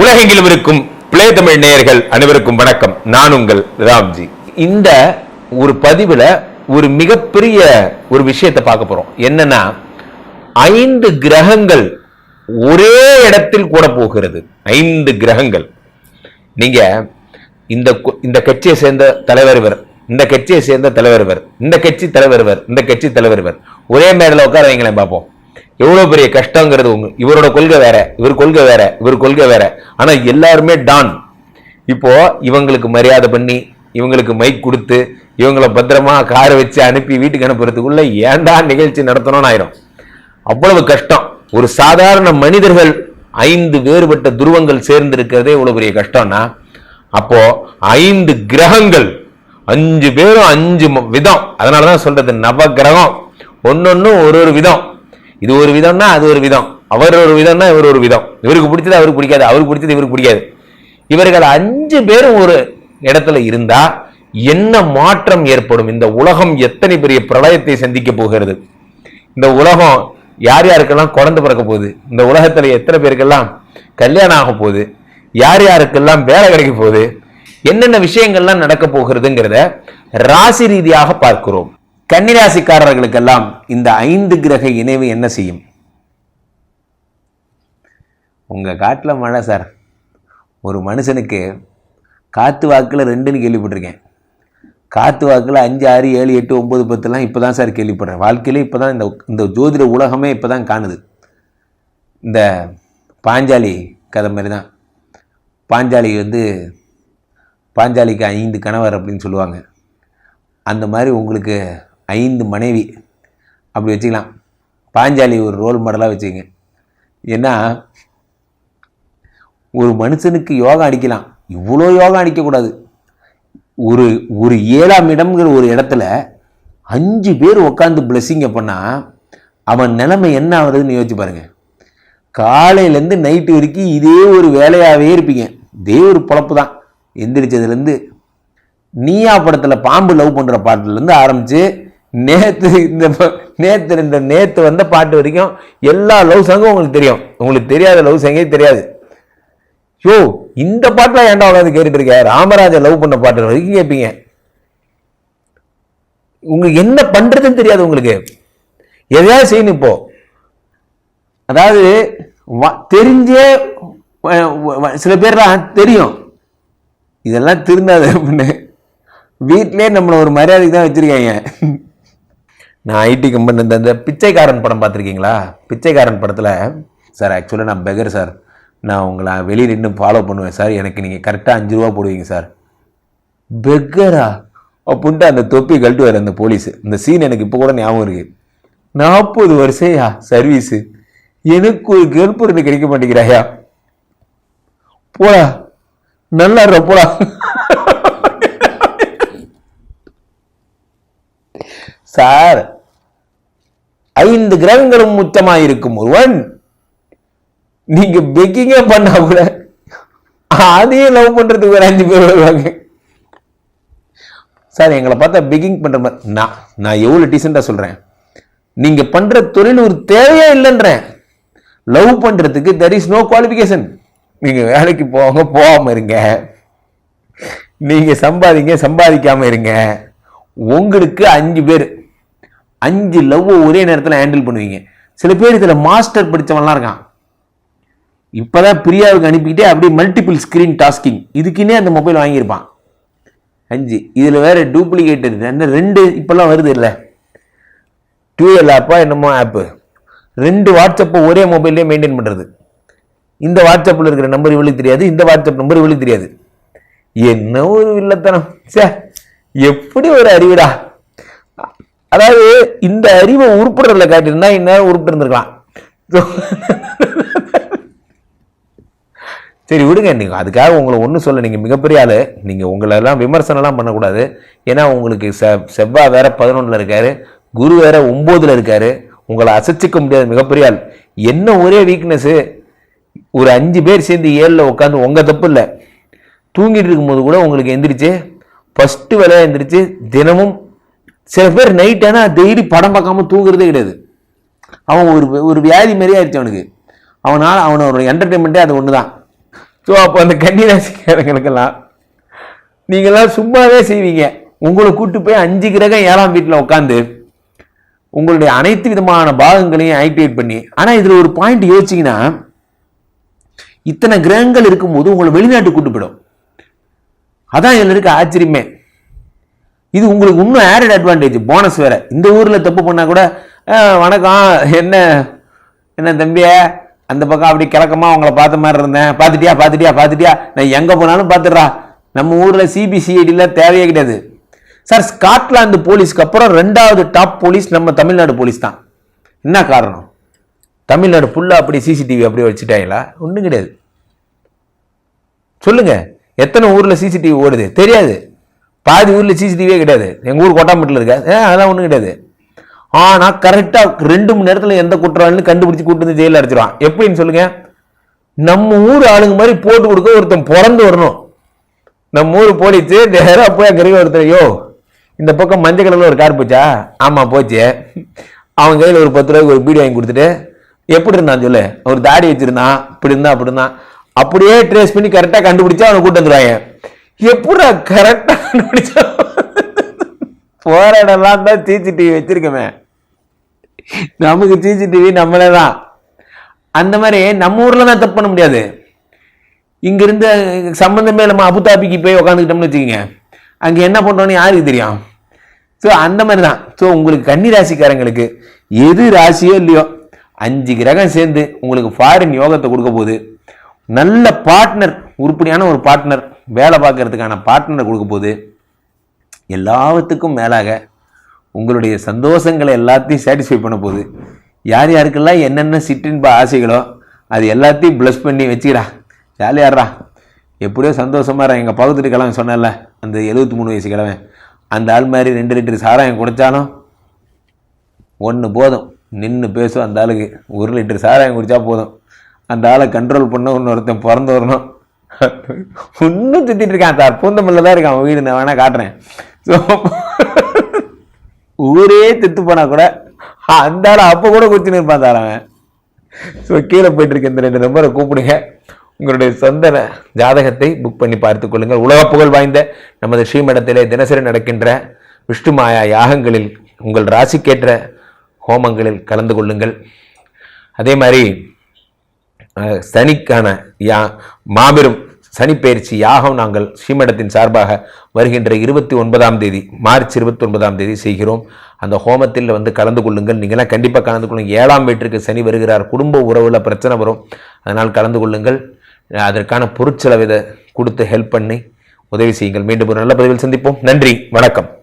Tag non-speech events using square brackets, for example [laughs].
உலகெங்கிலும் இருக்கும் பிளே தமிழ் நேயர்கள் அனைவருக்கும் வணக்கம். நான் உங்கள் ராம்ஜி. இந்த ஒரு பதிவில் ஒரு மிகப்பெரிய ஒரு விஷயத்தை பார்க்க போறோம். என்னன்னா ஐந்து கிரகங்கள் ஒரே இடத்தில் கூட போகிறது. ஐந்து கிரகங்கள். நீங்க இந்த இந்த கட்சியை சேர்ந்த தலைவர் இவர் இந்த கட்சியை சேர்ந்த தலைவர் இவர் இந்த கட்சி தலைவர் இவர் இந்த கட்சி தலைவர் இவர். ஒரே மேடல உட்கார வைங்களேன் பார்ப்போம் எவ்வளோ பெரிய கஷ்டங்கிறது உங்க இவரோட கொள்கை வேற இவர் கொள்கை வேற இவர் கொள்கை வேற. ஆனால் எல்லாருமே டான். இப்போ இவங்களுக்கு மரியாதை பண்ணி இவங்களுக்கு மைக் கொடுத்து இவங்களை பத்திரமா காரை வச்சு அனுப்பி வீட்டுக்கு அனுப்புறதுக்குள்ள ஏன்டா நிகழ்ச்சி நடத்தணும்னு ஆயிரும். அவ்வளவு கஷ்டம். ஒரு சாதாரண மனிதர்கள் ஐந்து வேறுபட்ட துருவங்கள் சேர்ந்து இருக்கிறதே இவ்வளவு பெரிய கஷ்டம்னா அப்போ ஐந்து கிரகங்கள் அஞ்சு பேரும் அஞ்சு விதம். அதனாலதான் சொல்றது நவ கிரகம். ஒன்னொன்னும் ஒரு ஒரு விதம். இது ஒரு விதம்னா அது ஒரு விதம். அவர் ஒரு விதம்னா இவர் ஒரு விதம். இவருக்கு பிடிச்சது அவருக்கு பிடிக்காது. அவருக்கு பிடிச்சது இவருக்கு பிடிக்காது. இவர்கள் அஞ்சு பேரும் ஒரு இடத்துல இருந்தா என்ன மாற்றம் ஏற்படும்? இந்த உலகம் எத்தனை பெரிய பிரளயத்தை சந்திக்க போகிறது? இந்த உலகம் யார் யாருக்கெல்லாம் குழந்தை பிறக்க போகுது? இந்த உலகத்துல எத்தனை பேருக்கெல்லாம் கல்யாணம் ஆக போகுது? யார் யாருக்கெல்லாம் வேலை கிடைக்க போகுது? என்னென்ன விஷயங்கள்லாம் நடக்க போகிறதுங்கிறத ராசி ரீதியாக பார்க்கிறோம். கன்னிராசிக்காரர்களுக்கெல்லாம் இந்த ஐந்து கிரக இணைவு என்ன செய்யும்? உங்கள் காட்டில் மழை சார். ஒரு மனுஷனுக்கு காற்று வாக்கில் ரெண்டுன்னு கேள்விப்பட்டிருக்கேன். காற்று வாக்கில் அஞ்சு ஆறு ஏழு எட்டு ஒம்பது பத்துலாம் இப்போ தான் சார் கேள்விப்படுறேன். வாழ்க்கையிலே இப்போ தான் இந்த இந்த ஜோதிட உலகமே இப்போ தான் காணுது. இந்த பாஞ்சாலி கதை மாதிரி தான் பாஞ்சாலி வந்து பாஞ்சாலிக்கு ஐந்து கணவர் அப்படின்னு சொல்லுவாங்க. அந்த மாதிரி உங்களுக்கு ஐந்து மனைவி. அப்படி வச்சுக்கலாம். பாஞ்சாலி ஒரு ரோல் மாடலாக வச்சுக்கங்க. ஏன்னா ஒரு மனுஷனுக்கு யோகா அடிக்கலாம். இவ்வளோ யோகா அடிக்கக்கூடாது. ஒரு ஒரு ஏழாம் இடம்ங்கிற ஒரு இடத்துல அஞ்சு பேர் உட்காந்து பிளஸ்ஸிங்கை பண்ணால் அவன் நிலைமை என்ன ஆகுதுன்னு யோசிச்சு பாருங்கள் காலையிலேருந்து நைட்டு வரைக்கும் இதே ஒரு வேலையாகவே இருப்பீங்க. இதே ஒரு பொழப்பு தான். எந்திரிச்சதுலேருந்து நீயா படத்தில் பாம்பு லவ் பண்ணுற பாட்டுலேருந்து ஆரம்பித்து நேற்று இந்த நேற்று இந்த நேற்று வந்த பாட்டு வரைக்கும் எல்லா லவ் சாங்கும் உங்களுக்கு தெரியும். உங்களுக்கு தெரியாத லவ் சாங்கே தெரியாது. யோ இந்த பாட்டுலாம் ஏன்டா உட்காந்து கேட்டுட்டு இருக்க? ராமராஜா லவ் பண்ண பாட்டு வரைக்கும் கேட்பீங்க உங்களுக்கு என்ன பண்ணுறதுன்னு தெரியாது உங்களுக்கு. எதையாவது செய்யணும் இப்போ. அதாவது வ- தெரிஞ்சே சில பேர்லாம் தெரியும். இதெல்லாம் திருந்தாது அப்படின்னு வீட்டிலே நம்மளை ஒரு மரியாதைக்கு தான் வச்சுருக்காங்க. நான் ஐடி கம்பெனி இந்த இந்த பிச்சைக்காரன் படம் பார்த்துருக்கீங்களா? பிச்சைக்காரன் படத்தில் சார் ஆக்சுவலாக நான் பெகர் சார் நான் உங்களை வெளியே நின்று ஃபாலோ பண்ணுவேன் சார் எனக்கு நீங்கள் கரெக்டாக அஞ்சு ரூபா போடுவீங்க சார் பெக்கரா அப்படின்ட்டு அந்த தொப்பி கழட்டு வர அந்த போலீஸ் இந்த சீன் எனக்கு இப்போ கூட ஞாபகம் இருக்கு. நாற்பது வருஷையா சர்வீஸு எனக்கு ஒரு கேர்ள் ஃப்ரெண்டு கிடைக்க மாட்டேங்கிறாயா? போடா. நல்லா இருற போடா. [laughs] சார் ஐந்து கிரகங்களும் உச்சமாக இருக்கும் ஒருவன். நீங்க பெக்கிங்கே பண்ணா கூட அதையும் லவ் பண்றதுக்கு ஒரு அஞ்சு பேர் வருவாங்க. சார் எங்களை பார்த்தா பெக்கிங் பண்ற மாதிரி நான் நான் எவ்வளவு டீசெண்டா சொல்றேன். நீங்க பண்ற தொழில் ஒரு தேவையே இல்லைன்றேன். லவ் பண்றதுக்கு தெர் இஸ் நோ குவாலிஃபிகேஷன் நீங்க வேலைக்கு போவாங்க போகாம இருங்க. நீங்க சம்பாதிங்க சம்பாதிக்காம இருங்க. உங்களுக்கு அஞ்சு பேர். அஞ்சு லவ் ஒரே நேரத்தில் ஹேண்டில் பண்ணுவீங்க. சில பேர் இதில் மாஸ்டர் படித்தவன்லாம் இருக்கான். இப்பதான் பிரியாவுக்கு அனுப்பிக்கிட்டே அப்படியே மல்டிபிள் ஸ்க்ரீன் டாஸ்கிங் இதுக்குன்னே அந்த மொபைல் வாங்கியிருப்பான். அஞ்சு இதில் வேறு டூப்ளிகேட் அந்த ரெண்டு இப்போல்லாம் வருது இல்லை? டூஎல் ஆப்பா என்னமோ ஆப்பு ரெண்டு வாட்ஸ்அப்பை ஒரே மொபைல்லே மெயின்டைன் பண்ணுறது இந்த வாட்ஸ்அப்பில் இருக்கிற நம்பர் இவளுக்கு தெரியாது இந்த வாட்ஸ்அப் நம்பர் இவளுக்கு தெரியாது. என்ன ஒரு வில்லத்தனம். சே எப்படி ஒரு அறிவுடா. அதாவது இந்த அறிவை உருப்படுறதுல காட்டியிருந்தா இந்நேரம் உருப்பிட்டு இருந்திருக்கலாம் சரி விடுங்க நீங்க அதுக்காக உங்களை ஒன்றும் சொல்ல நீங்க மிகப்பெரிய ஆளு. நீங்க உங்களெல்லாம் விமர்சனம்லாம் பண்ணக்கூடாது. ஏன்னா உங்களுக்கு செ செவ்வாய் வேற பதினொன்றில் இருக்காரு குரு வேற ஒம்போதுல இருக்காரு. உங்களை அசைச்சிக்க முடியாத மிகப்பெரிய ஆள். என்ன ஒரே வீக்னஸ் ஒரு அஞ்சு பேர் சேர்ந்து ஏழில் உட்காந்து உங்க தப்பு இல்லை. தூங்கிட்டு இருக்கும்போது கூட உங்களுக்கு எந்திரிச்சு ஃபர்ஸ்ட் வேலையா எந்திரிச்சு தினமும் சில பேர் நைட் ஆனால் டெய்லி படம் பார்க்காம தூங்குறதே கிடையாது. அவன் ஒரு ஒரு வியாதி மாரி ஆயிடுச்சு அவனுக்கு. அவனால் அவனோட என்டர்டைன்மெண்ட்டே அது ஒன்று தான் ஸோ அப்போ அந்த கன்னிராசிக்காரங்களுக்கெல்லாம் நீங்களாம் சும்மாவே செய்வீங்க. உங்களை கூட்டு போய் அஞ்சு கிரகம் ஏழாம் வீட்டில் உட்காந்து உங்களுடைய அனைத்து விதமான பாகங்களையும் ஆக்டிவேட் பண்ணி ஆனால் இதில் ஒரு பாயிண்ட் யோசிச்சிங்கன்னா இத்தனை கிரகங்கள் இருக்கும்போது உங்களை வெளிநாட்டு கூட்டு போயிடும். அதான் இதில் இருக்க ஆச்சரியமே. இது உங்களுக்கு இன்னும் ஆடட் அட்வான்டேஜ் போனஸ் வேறு. இந்த ஊரில் தப்பு பண்ணால் கூட வணக்கம் என்ன என்ன தம்பியே அந்த பக்கம் அப்படி கிழக்கமாக உங்களை பார்த்த மாதிரி இருந்தேன். பார்த்துட்டியா பார்த்துட்டியா பார்த்துட்டியா? நான் எங்கே போனாலும் பார்த்துடுறா. நம்ம ஊரில் சிபிசிஐடியில் தேவையே கிடையாது. சார் ஸ்காட்லாந்து போலீஸ்க்கு அப்புறம் ரெண்டாவது டாப் போலீஸ் நம்ம தமிழ்நாடு போலீஸ் தான். என்ன காரணம்? தமிழ்நாடு ஃபுல்லாக அப்படி சிசிடிவி அப்படியே வச்சுட்டாங்களா? ஒன்றும் கிடையாது. சொல்லுங்கள் எத்தனை ஊரில் சிசிடிவி ஓடுது? தெரியாது. பாதி ஊரில் சிசிடிவியே கிடையாது. எங்கள் ஊர் கோட்டாம்பட்டில் இருக்கா. ஏ அதெல்லாம் ஒன்றும் கிடையாது. ஆனால் கரெக்டாக ரெண்டு மணி நேரத்தில் எந்த குற்றவாளின்னு கண்டுபிடிச்சி கூட்டு வந்து ஜெயிலில் அடைச்சிடுவான் எப்படின்னு சொல்லுங்க. நம்ம ஊர் ஆளுங்க மாதிரி போட்டு கொடுக்க ஒருத்தன் பிறந்து வரணும். நம்ம ஊர் போலீஸு நேராக போய் அங்கே ஒருத்தர் யோ இந்த பக்கம் மஞ்சள் கலரில் ஒரு கார் போச்சா? ஆமாம் போச்சு. அவன் கையில் ஒரு பத்து ரூபாய்க்கு ஒரு பீடி வாங்கி கொடுத்துட்டு எப்படி இருந்தான் சொல்லு? ஒரு தாடி வச்சிருந்தான். இப்படி இருந்தான் அப்படி இருந்தான் அப்படியே ட்ரேஸ் பண்ணி கரெக்டாக கண்டுபிடிச்சா அவனை கூட்டு வந்துடுவாங்க எப்படா கரெக்டாக கண்டுபிடிச்சா போற இடம்லாம் தான் சிசிடிவி வச்சிருக்கமே. நமக்கு சிசிடிவி நம்மளே தான் அந்த மாதிரி நம்ம ஊரில் தான் தப்பு பண்ண முடியாது. இங்கிருந்து சம்மந்தமே நம்ம அபுதாபிக்கு போய் உக்காந்துக்கிட்டோம்னு வச்சுக்கோங்க. அங்கே என்ன பண்ணுறோன்னு யாருக்கு தெரியும்? ஸோ அந்த மாதிரி தான். ஸோ உங்களுக்கு கன்னி ராசிக்காரங்களுக்கு எது ராசியோ இல்லையோ அஞ்சு கிரகம் சேர்ந்து உங்களுக்கு ஃபாரின் யோகத்தை கொடுக்க போகுது. நல்ல பார்ட்னர் உருப்படியான ஒரு பார்ட்னர் வேலை பார்க்கறதுக்கான பார்ட்னரை கொடுக்க போகுது எல்லாத்துக்கும் மேலாக உங்களுடைய சந்தோஷங்களை எல்லாத்தையும் சாட்டிஸ்ஃபை பண்ண போகுது யார் யாருக்கெல்லாம் என்னென்ன சிற்றின்ப ஆசைகளோ அது எல்லாத்தையும் ப்ளஸ் பண்ணி வச்சுக்கிறா. ஜாலியாடுறா எப்படியோ சந்தோஷமாக எங்கள் பகுத்து கிழமை சொன்னேன்ல அந்த எழுபத்தி மூணு வயசு கிழமை அந்த ஆள் மாதிரி ரெண்டு லிட்டர் சாராயம் குடித்தாலும் ஒன்று போதும். நின்று பேசும் அந்த ஆளுக்கு. ஒரு லிட்டர் சாராயம் குடித்தா போதும். அந்த ஆளை கண்ட்ரோல் பண்ண இன்னொருத்தன் பிறந்து வரணும். இன்னும் திட்டிட்டு இருக்கான் சார். பூந்தமல்ல தான் இருக்கான் வீடு நான் வேணா காட்டுறேன். ஸோ ஊரே திட்டு போனால் கூட அந்த ஆள் அப்போ கூட குச்சின்னு இருப்பான் சார் அவன். ஸோ கீழே போயிட்டு இருக்க இந்த ரெண்டு நம்பரை கூப்பிடுங்க. உங்களுடைய சொந்த ஜாதகத்தை புக் பண்ணி பார்த்துக் கொள்ளுங்கள். உலக புகழ் வாய்ந்த நமது ஸ்ரீமடத்திலே தினசரி நடக்கின்ற விஷ்ணு மாயா யாகங்களில் உங்கள் ராசிக்கேற்ற ஹோமங்களில் கலந்து கொள்ளுங்கள். அதே மாதிரி சனிக்கான யா மாபெரும் சனிப்பெயர்ச்சி யாகம் நாங்கள் ஸ்ரீமடத்தின் சார்பாக வருகின்ற இருபத்தி ஒன்பதாம் தேதி மார்ச் இருபத்தி ஒன்பதாம் தேதி செய்கிறோம். அந்த ஹோமத்தில் வந்து கலந்து கொள்ளுங்கள். நீங்களாம் கண்டிப்பாக கலந்து கொள்ளுங்கள் ஏழாம் வீட்டிற்கு சனி வருகிறார். குடும்ப உறவில் பிரச்சனை வரும். அதனால் கலந்து கொள்ளுங்கள். அதற்கான பொருட்செலவிதை கொடுத்து ஹெல்ப் பண்ணி உதவி செய்யுங்கள். மீண்டும் ஒரு நல்ல பதிவில் சந்திப்போம். நன்றி. வணக்கம்.